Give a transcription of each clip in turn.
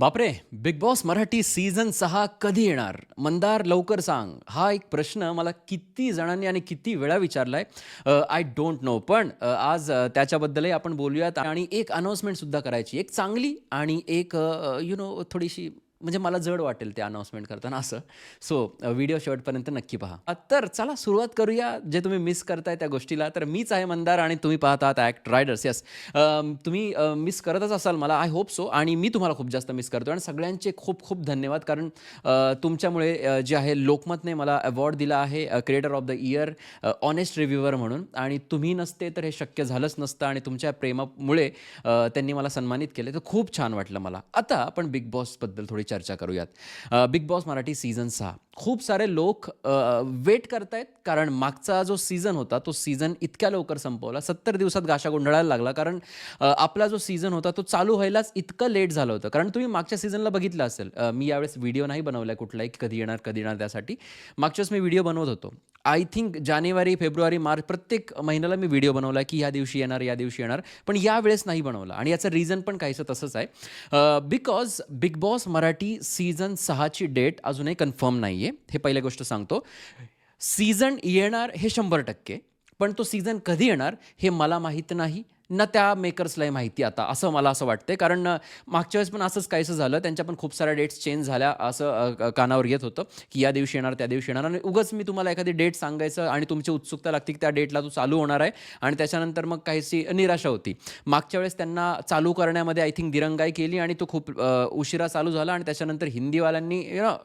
बापरे big Boss Marathi season सहा कधी येणार? मंदार लवकर सांग. हा एक प्रश्न मला किती जणांनी आणि किती वेळा विचारलाय. आय डोंट नो पण आज त्याच्याबद्दलही आपण बोलूयात आणि एक अनाऊन्समेंट सुद्धा करायची. एक चांगली आणि एक यु नो थोडीशी म्हणजे मला जड वाटेल ते अनाऊन्समेंट करताना असं. सो व्हिडिओ शेवटपर्यंत नक्की पहा. तर चला सुरुवात करूया. जे तुम्ही मिस करताय त्या गोष्टीला. तर मीच आहे मंदार आणि तुम्ही पाहतात ॲक्ट रायडर्स यस तुम्ही मिस करतच असाल मला. आय होप सो आणि मी तुम्हाला खूप जास्त मिस करतो आणि सगळ्यांचे खूप खूप धन्यवाद. कारण तुमच्यामुळे जे आहे लोकमतने मला अवॉर्ड दिला आहे creator of the year honest reviewer म्हणून. आणि तुम्ही नसते तर हे शक्य झालंच नसतं. आणि तुमच्या प्रेमामुळे त्यांनी मला सन्मानित केले. तर खूप छान वाटलं मला. आता आपण बिग बॉसबद्दल थोडी चर्चा करूयात. बिग बॉस मराठी सीझन सहा. खूप सारे लोक वेट करतायत कारण मागचा जो सीझन होता तो सीझन इतक्या लवकर संपवला. सत्तर दिवसात गाशा गोंधळायला लागला कारण आपला जो सीझन होता तो चालू व्हायलाच इतकं लेट झालं होतं. कारण तुम्ही मागच्या सीझनला बघितलं असेल मी यावेळेस व्हिडिओ नाही बनवला कुठलाही कधी येणार कधी येणार त्यासाठी. मागच्याच मी व्हिडिओ बनवत होतो. आय थिंक जानेवारी फेब्रुवारी मार्च प्रत्येक महिन्याला मी व्हिडिओ बनवला की ह्या दिवशी येणार या दिवशी येणार. पण यावेळेस नाही बनवला. आणि याचं रिझन पण काहीसं तसंच आहे. Because Bigg Boss Marathi season सहाची डेट अजूनही कन्फर्म नाही आहे हे पहिल्या गोष्ट सांगतो. सीझन येणार हे शंभर टक्के. पण तो सीझन कधी येणार हे मला माहीत नाही. ना त्या मेकर्सलाही माहिती आता असं मला असं वाटतंय. कारण मागच्या वेळेस पण असंच काहीसं झालं. त्यांच्या पण खूप साऱ्या डेट्स चेंज झाल्या असं कानावर येत होतं की या दिवशी येणार त्या दिवशी येणार. आणि उगच मी तुम्हाला एखादी डेट सांगायचं आणि तुमची उत्सुकता लागते की त्या डेटला तो चालू होणार आहे. आणि त्याच्यानंतर मग काहीशी निराशा होती. मागच्या वेळेस त्यांना चालू करण्यामध्ये आय थिंक दिरंगाई केली आणि तो खूप उशिरा चालू झाला आणि त्याच्यानंतर हिंदीवाल्यांनी यु नो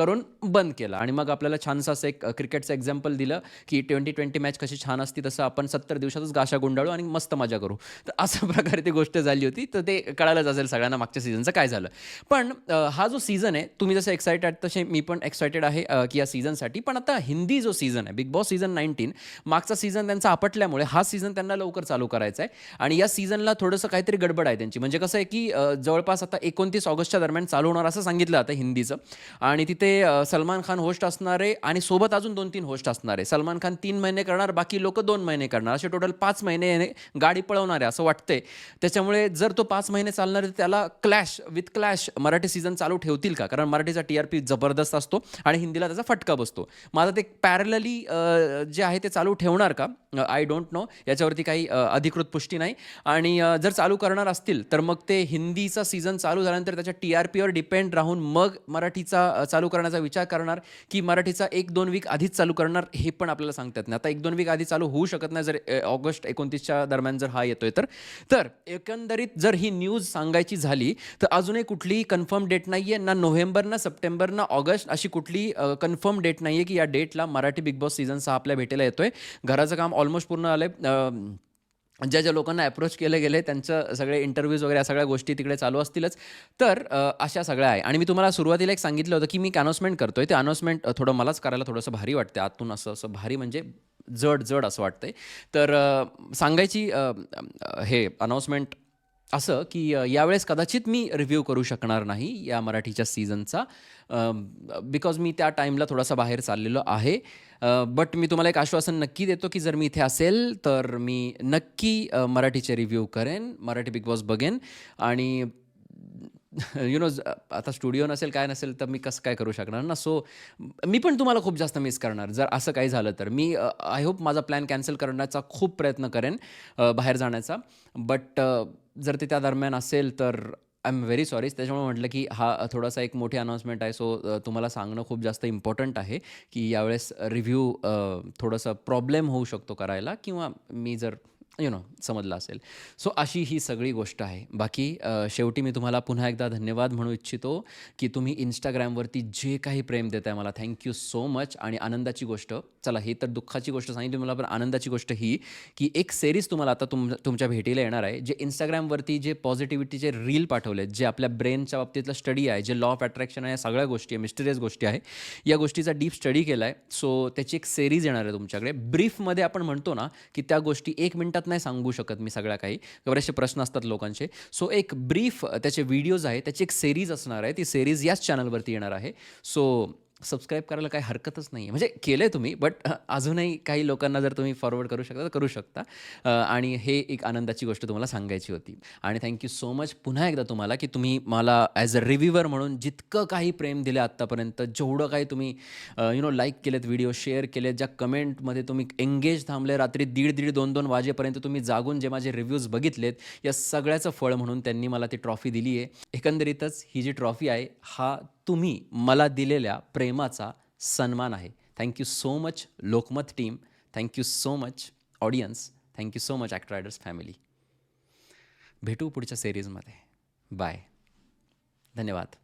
करून बंद केला. आणि मग आपल्याला छानसं असं एक क्रिकेटचं एक्झाम्पल दिलं की ट्वेंटी ट्वेंटी मॅच कशी छान असती तसं आपण सत्तर दिवसातच गाशा गुंडाळू आणि मस्त मजा करू. तर अशा प्रकारे ती गोष्ट झाली होती. तर ते कळायलाच असेल सगळ्यांना मागच्या सीझनचं काय झालं. पण हा जो सीझन आहे तुम्ही जसं एक्सायटेड तसे मी पण एक्सायटेड आहे की या सीझनसाठी पण आता हिंदी जो सीझन आहे बिग बॉस सीझन नाईन्टीन मागचा सीझन त्यांचा आपटल्यामुळे हा सीझन त्यांना लवकर चालू करायचा आहे आणि या सीझनला थोडंसं काहीतरी गडबड आहे त्यांची. म्हणजे कसं आहे की जवळपास आता एकोणतीस ऑगस्टच्या दरम्यान चालू होणार असं सांगितलं आता हिंदीचं. आणि तिथे अ, सलमान खान होस्ट असणार आहे आणि सोबत अजून दोन तीन होस्ट असणार. आहे सलमान खान तीन महिने करणार बाकी लोक दोन महिने करणार. असे टोटल पाच महिने गाडी पळवणार आहे असं वाटतंय. त्याच्यामुळे जर तो पाच महिने चालणार आहे तर त्याला clash with clash Marathi season चालू ठेवतील का? कारण मराठीचा टी आर पी जबरदस्त असतो आणि हिंदीला त्याचा फटका बसतो. माझं ते पॅरलली जे आहे ते चालू ठेवणार का? आय डोंट नो याच्यावरती काही अधिकृत पुष्टी नाही. आणि जर चालू करणार असतील तर मग ते हिंदीचा सीझन चालू झाल्यानंतर त्याच्या टी आर पीवर डिपेंड राहून मग मराठीचा चालू करण्याचा विचार करणार की मराठीचा एक दोन वीक आधीच चालू करणार हे पण आपल्याला सांगतात नाही आता एक दोन वीक आधी चालू होऊ शकत नाही जर ऑगस्ट एकोणतीसच्या दरम्यान जर हा येतोय तर. तर एकंदरीत जर ही न्यूज सांगायची झाली तर अजूनही कुठलीही कन्फर्म डेट नाही आहे ना नोव्हेंबर ना सप्टेंबर ना ऑगस्ट अशी कुठली कन्फर्म डेट नाही आहे की या डेटला मराठी बिग बॉस सीझन सहा आपल्या भेटीला येतोय. घराचं काम ऑलमोस्ट पूर्ण आलं आहे ज्या ज्या लोकांना अप्रोच केले गेले त्यांचं सगळे इंटरव्ह्यूज वगैरे या सगळ्या गोष्टी तिकडे चालू असतीलच. तर अशा सगळ्या आहे. आणि मी तुम्हाला सुरुवातीला एक सांगितलं होतं की मी एक अनाउन्समेंट करतोय. ते अनाउन्समेंट थोडं मलाच करायला थोडंसं भारी वाटते आतून असं असं भारी म्हणजे जड जड असं वाटतंय. तर सांगायची हे अनाउन्समेंट असं की यावेळेस कदाचित मी रिव्ह्यू करू शकणार नाही या मराठीच्या सीझनचा बिकॉज मी त्या टाईमला थोडासा बाहेर चाललेलो आहे. बट मी तुम्हाला एक आश्वासन नक्की देतो की जर मी इथे असेल तर मी नक्की मराठीचे रिव्ह्यू करेन मराठी बिग बॉस बघेन. आणि यु नो आता स्टुडिओ नसेल काय नसेल तर मी कसं काय करू शकणार ना? सो मी पण तुम्हाला खूप जास्त मिस करणार. जर असं काही झालं तर. मी आय होप माझा प्लॅन कॅन्सल करण्याचा खूप प्रयत्न करेन बाहेर जाण्याचा. बट जर ते त्या दरम्यान असेल तर आय एम व्हेरी सॉरी त्याच्यामुळे म्हटलं की हा थोडासा एक मोठी अनाऊन्समेंट आहे. सो तुम्हाला सांगणं खूप जास्त इम्पॉर्टंट आहे की यावेळेस रिव्ह्यू थोडंसं प्रॉब्लेम होऊ शकतो करायला किंवा मी जर यु नो समजलं असेल. सो अशी ही सगळी गोष्ट आहे. बाकी शेवटी मी तुम्हाला पुन्हा एकदा धन्यवाद म्हणू इच्छितो की तुम्ही इंस्टाग्रामवरती जे काही प्रेम देत आहे मला थँक्यू सो मच आणि आनंदाची गोष्ट चला ही तर दुःखाची गोष्ट सांगितली मला पण आनंदाची गोष्ट ही की एक सेरीज तुम्हाला आता तुम तुमच्या भेटीला येणार आहे जे इंस्टाग्रामवरती जे पॉझिटिव्हिटीचे रील पाठवले जे आपल्या ब्रेनच्या बाबतीतलं स्टडी आहे जे लॉ ऑफ अट्रॅक्शन आहे या सगळ्या गोष्टी आहे मिस्टरियस गोष्टी आहे या गोष्टीचा डीप स्टडी केला आहे सो त्याची एक सेरीज येणार आहे तुमच्याकडे. ब्रीफमध्ये आपण म्हणतो ना की त्या गोष्टी एक मिनिटात नाही सांगू शकत मी सगळ्या काही. बरेचसे प्रश्न असतात लोकांचे. सो एक ब्रीफ त्याचे व्हिडिओज आहे त्याची एक सेरीज असणार आहे. ती सेरीज याच चॅनलवरती येणार आहे. सो सबस्क्राईब करायला काही हरकतच नाही आहे म्हणजे केलं आहे तुम्ही बट अजूनही काही लोकांना जर तुम्ही फॉरवर्ड करू शकता तर करू शकता. आणि हे एक आनंदाची गोष्ट तुम्हाला सांगायची होती. आणि थँक्यू सो मच पुन्हा एकदा तुम्हाला की तुम्ही मला ॲज अ रिव्ह्युअर म्हणून जितकं काही प्रेम दिलं आत्तापर्यंत जेवढं काही तुम्ही यु नो लाईक केलेत व्हिडिओ शेअर केलेत ज्या कमेंटमध्ये तुम्ही एंगेज थांबले रात्री दीड दीड दोन दोन वाजेपर्यंत तुम्ही जागून जे माझे रिव्ह्यूज बघितलेत या सगळ्याचं फळ म्हणून त्यांनी मला ती ट्रॉफी दिली आहे एकंदरीतच ही जी ट्रॉफी आहे हा तुम्ही मला दिलेल्या प्रेमाचा सन्मान आहे. Thank you so much Lokmat team thank you so much audience thank you so much actor riders family भेटू पुढच्या सिरीजमध्ये बाय धन्यवाद.